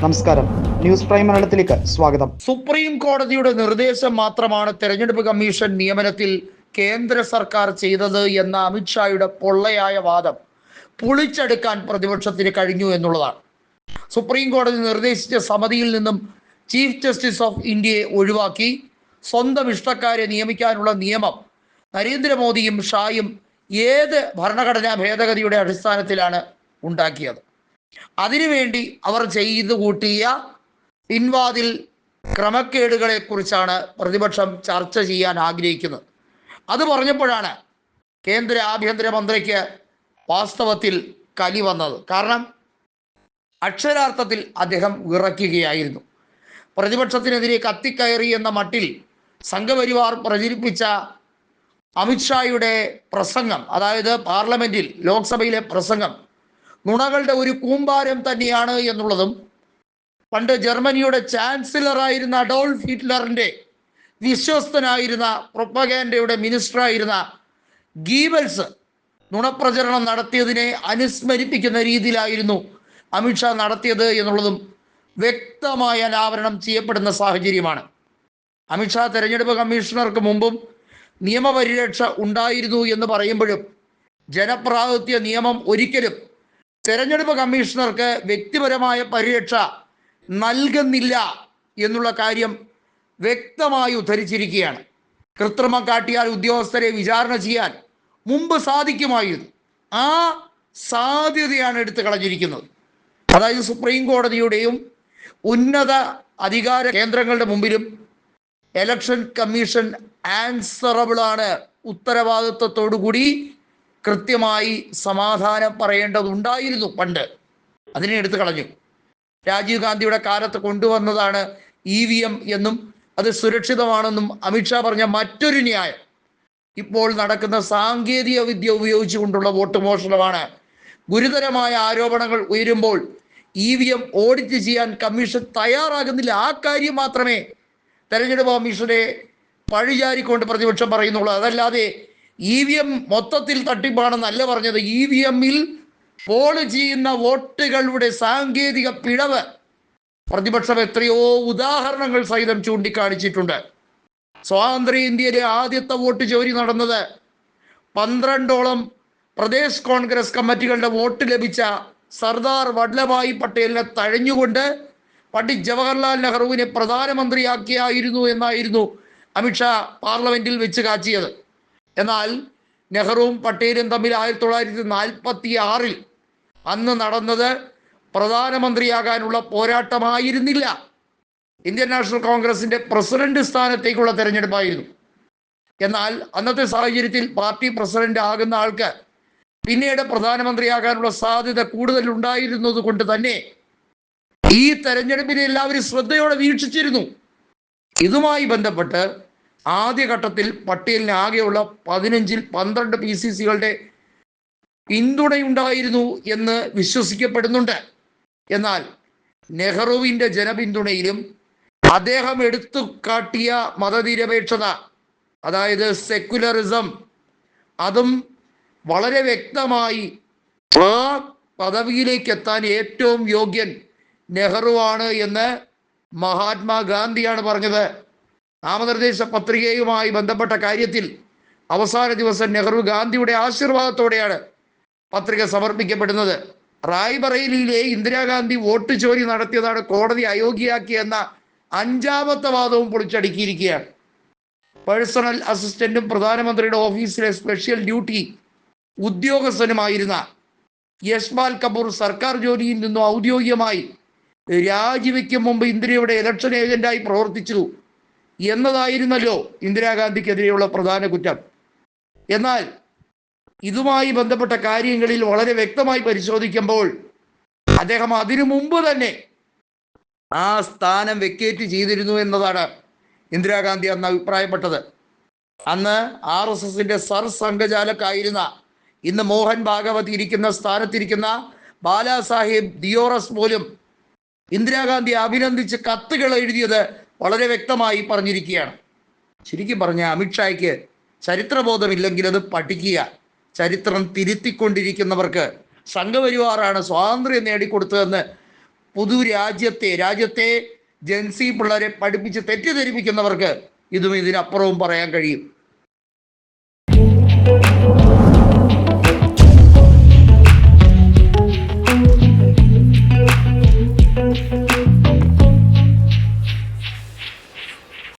നമസ്കാരം. News prime മലയാളത്തിലേക്ക് സ്വാഗതം. സുപ്രീം കോടതിയുടെ നിർദ്ദേശം മാത്രമാണ് തെരഞ്ഞെടുപ്പ് കമ്മീഷൻ നിയമനത്തിൽ കേന്ദ്ര സർക്കാർ ചെയ്തത് എന്ന അമിത്ഷായുടെ പൊള്ളയായ വാദം പൊളിച്ചെടുക്കാൻ പ്രതിപക്ഷത്തിന് കഴിഞ്ഞു എന്നുള്ളതാണ്. സുപ്രീം കോടതി നിർദ്ദേശിച്ച സമിതിയിൽ നിന്നും ചീഫ് ജസ്റ്റിസ് ഓഫ് ഇന്ത്യയെ ഒഴിവാക്കി സ്വന്തം ഇഷ്ടക്കാരെ നിയമിക്കാനുള്ള നിയമം നരേന്ദ്രമോദിയും ഷായും ഏത് ഭരണഘടനാ ഭേദഗതിയുടെ അടിസ്ഥാനത്തിലാണ് ഉണ്ടാക്കിയത്? അതിനുവേണ്ടി അവർ ചെയ്തു കൂട്ടിയ പിൻവാതിൽ ക്രമക്കേടുകളെ കുറിച്ചാണ് പ്രതിപക്ഷം ചർച്ച ചെയ്യാൻ ആഗ്രഹിക്കുന്നത്. അത് പറഞ്ഞപ്പോഴാണ് കേന്ദ്ര ആഭ്യന്തരമന്ത്രിക്ക് വാസ്തവത്തിൽ കലി വന്നത്. കാരണം അക്ഷരാർത്ഥത്തിൽ അദ്ദേഹം വിറയ്ക്കുകയായിരുന്നു. പ്രതിപക്ഷത്തിനെതിരെ കത്തിക്കയറി എന്ന മട്ടിൽ സംഘപരിവാർ പ്രചരിപ്പിച്ച അമിത്ഷായുടെ പ്രസംഗം അതായത് പാർലമെന്റിൽ ലോക്സഭയിലെ പ്രസംഗം നുണകളുടെ ഒരു കൂമ്പാരം തന്നെയാണ് എന്നുള്ളതും പണ്ട് ജർമ്മനിയുടെ ചാൻസലറായിരുന്ന അഡോൾഫ് ഹിറ്റ്ലറിന്റെ വിശ്വസ്തനായിരുന്ന പ്രൊപ്പഗാൻഡയുടെ മിനിസ്റ്ററായിരുന്ന ഗീബൽസ് നുണപ്രചരണം നടത്തിയതിനെ അനുസ്മരിപ്പിക്കുന്ന രീതിയിലായിരുന്നു അമിത്ഷാ നടത്തിയത് എന്നുള്ളതും വ്യക്തമായ അനാവരണം ചെയ്യപ്പെടുന്ന സാഹചര്യമാണ്. അമിത്ഷാ തെരഞ്ഞെടുപ്പ് കമ്മീഷണർക്ക് മുമ്പും നിയമപരിരക്ഷ ഉണ്ടായിരുന്നു എന്ന് പറയുമ്പോഴും ജനപ്രാതിനിധ്യ നിയമം ഒരിക്കലും തെരഞ്ഞെടുപ്പ് കമ്മീഷണർക്ക് വ്യക്തിപരമായ പരിരക്ഷ നൽകുന്നില്ല എന്നുള്ള കാര്യം വ്യക്തമായി ഉദ്ധരിച്ചിരിക്കുകയാണ്. കൃത്രിമം കാട്ടിയാൽ ഉദ്യോഗസ്ഥരെ വിചാരണ ചെയ്യാൻ മുമ്പ് സാധിക്കുമായിരുന്നു. ആ സാധ്യതയാണ് എടുത്തു കളഞ്ഞിരിക്കുന്നത്. അതായത് സുപ്രീം കോടതിയുടെയും ഉന്നത അധികാര കേന്ദ്രങ്ങളുടെ മുമ്പിലും ഇലക്ഷൻ കമ്മീഷൻ ആൻസറബിൾ ആണ് ഉത്തരവാദിത്വത്തോടുകൂടി കൃത്യമായി സമാധാനം പറയേണ്ടതുണ്ടായിരുന്നു പണ്ട്. അതിനെ എടുത്തു കളഞ്ഞു. രാജീവ് ഗാന്ധിയുടെ കാലത്ത് കൊണ്ടുവന്നതാണ് ഇ വി എം എന്നും അത് സുരക്ഷിതമാണെന്നും അമിത്ഷാ പറഞ്ഞ മറ്റൊരു ന്യായം. ഇപ്പോൾ നടക്കുന്ന സാങ്കേതിക വിദ്യ ഉപയോഗിച്ചുകൊണ്ടുള്ള വോട്ട് മോഷണമാണ്. ഗുരുതരമായ ആരോപണങ്ങൾ ഉയരുമ്പോൾ ഇ വി എം ഓഡിറ്റ് ചെയ്യാൻ കമ്മീഷൻ തയ്യാറാകുന്നില്ല. ആ കാര്യം മാത്രമേ തെരഞ്ഞെടുപ്പ് കമ്മീഷനെ പഴിചാരിക്കൊണ്ട് പ്രതിപക്ഷം പറയുന്നുള്ളൂ. അതല്ലാതെ ഇ വി എം മൊത്തത്തിൽ തട്ടിപ്പാണെന്നല്ല പറഞ്ഞത്. ഇ വി എമ്മിൽ പോൾ ചെയ്യുന്ന വോട്ടുകളുടെ സാങ്കേതിക പിഴവ്. പ്രതിപക്ഷം എത്രയോ ഉദാഹരണങ്ങൾ സഹിതം ചൂണ്ടിക്കാണിച്ചിട്ടുണ്ട്. സ്വാതന്ത്ര്യ ഇന്ത്യയിലെ ആദ്യത്തെ വോട്ട് ചോരി നടന്നത് പന്ത്രണ്ടോളം പ്രദേശ് കോൺഗ്രസ് കമ്മിറ്റികളുടെ വോട്ട് ലഭിച്ച സർദാർ വല്ലഭായ് പട്ടേലിനെ തഴഞ്ഞുകൊണ്ട് പണ്ഡിറ്റ് ജവഹർലാൽ നെഹ്റുവിനെ പ്രധാനമന്ത്രിയാക്കിയായിരുന്നു എന്നായിരുന്നു അമിത്ഷാ പാർലമെന്റിൽ വെച്ച് കാച്ചിയത്. എന്നാൽ നെഹ്റുവും പട്ടേലും തമ്മിൽ ആയിരത്തി തൊള്ളായിരത്തി നാൽപ്പത്തി ആറിൽ അന്ന് നടന്നത് പ്രധാനമന്ത്രിയാകാനുള്ള പോരാട്ടമായിരുന്നില്ല. ഇന്ത്യൻ നാഷണൽ കോൺഗ്രസിന്റെ പ്രസിഡന്റ് സ്ഥാനത്തേക്കുള്ള തെരഞ്ഞെടുപ്പായിരുന്നു. എന്നാൽ അന്നത്തെ സാഹചര്യത്തിൽ പാർട്ടി പ്രസിഡന്റ് ആകുന്ന ആൾക്ക് പിന്നീട് പ്രധാനമന്ത്രിയാകാനുള്ള സാധ്യത കൂടുതൽ ഉണ്ടായിരുന്നത് കൊണ്ട് തന്നെ ഈ തെരഞ്ഞെടുപ്പിനെ എല്ലാവരും ശ്രദ്ധയോടെ വീക്ഷിച്ചിരുന്നു. ഇതുമായി ബന്ധപ്പെട്ട് ആദ്യഘട്ടത്തിൽ പട്ടേലിന് ആകെയുള്ള പതിനഞ്ചിൽ പന്ത്രണ്ട് പി സി സികളുടെ പിന്തുണയുണ്ടായിരുന്നു എന്ന് വിശ്വസിക്കപ്പെടുന്നുണ്ട്. എന്നാൽ നെഹ്റുവിന്റെ ജനപിന്തുണയിലും അദ്ദേഹം എടുത്തു കാട്ടിയ മതനിരപേക്ഷത അതായത് സെക്യുലറിസം അതും വളരെ വ്യക്തമായി ആ പദവിയിലേക്ക് എത്താൻ ഏറ്റവും യോഗ്യൻ നെഹ്റുവാണ് എന്ന് മഹാത്മാഗാന്ധിയാണ് പറഞ്ഞത്. നാമനിർദ്ദേശ പത്രികയുമായി ബന്ധപ്പെട്ട കാര്യത്തിൽ അവസാന ദിവസം നെഹ്റു ഗാന്ധിയുടെ ആശീർവാദത്തോടെയാണ് പത്രിക സമർപ്പിക്കപ്പെടുന്നത്. റായ്ബറേലിയിലെ ഇന്ദിരാഗാന്ധി വോട്ട് ചോരി നടത്തിയതാണ് കോടതി അയോഗ്യയാക്കിയെന്ന അഞ്ചാമത്തെ വാദവും പൊളിച്ചടുക്കിയിരിക്കുകയാണ്. പേഴ്സണൽ അസിസ്റ്റന്റും പ്രധാനമന്ത്രിയുടെ ഓഫീസിലെ സ്പെഷ്യൽ ഡ്യൂട്ടി ഉദ്യോഗസ്ഥനുമായിരുന്ന യശ്പാൽ കപൂർ സർക്കാർ ജോലിയിൽ നിന്നും ഔദ്യോഗികമായി രാജിവെക്കും മുമ്പ് ഇന്ദിരയുടെ ഇലക്ഷൻ ഏജന്റായി പ്രവർത്തിച്ചു. എന്നതായിരുന്നല്ലോ ഇന്ദിരാഗാന്ധിക്കെതിരെയുള്ള പ്രധാന കുറ്റം. എന്നാൽ ഇതുമായി ബന്ധപ്പെട്ട കാര്യങ്ങളിൽ വളരെ വ്യക്തമായി പരിശോധിക്കുമ്പോൾ അദ്ദേഹം അതിനു മുമ്പ് തന്നെ ആ സ്ഥാനം വെക്കേറ്റ് ചെയ്തിരുന്നു എന്നതാണ് ഇന്ദിരാഗാന്ധി അന്ന് അഭിപ്രായപ്പെട്ടത്. അന്ന് ആർ എസ് എസിന്റെ സർ സംഘചാലക്കായിരുന്ന ഇന്ന് മോഹൻ ഭാഗവത് ഇരിക്കുന്ന സ്ഥാനത്തിരിക്കുന്ന ബാലാസാഹിബ് ദിയോറസ് പോലും ഇന്ദിരാഗാന്ധി അഭിനന്ദിച്ച് കത്തുകൾ എഴുതിയത് വളരെ വ്യക്തമായി പറഞ്ഞിരിക്കുകയാണ്. ശരിക്കും പറഞ്ഞ അമിത്ഷായ്ക്ക് ചരിത്രബോധമില്ലെങ്കിൽ അത് പഠിക്കുക. ചരിത്രം തിരുത്തിക്കൊണ്ടിരിക്കുന്നവർക്ക് സംഘപരിവാറാണ് സ്വാതന്ത്ര്യം നേടിക്കൊടുത്തതെന്ന് പൊതുരാജ്യത്തെ രാജ്യത്തെ ജൻസി പിള്ളേരെ പഠിപ്പിച്ച് തെറ്റിദ്ധരിപ്പിക്കുന്നവർക്ക് ഇതും ഇതിനപ്പുറവും പറയാൻ കഴിയും.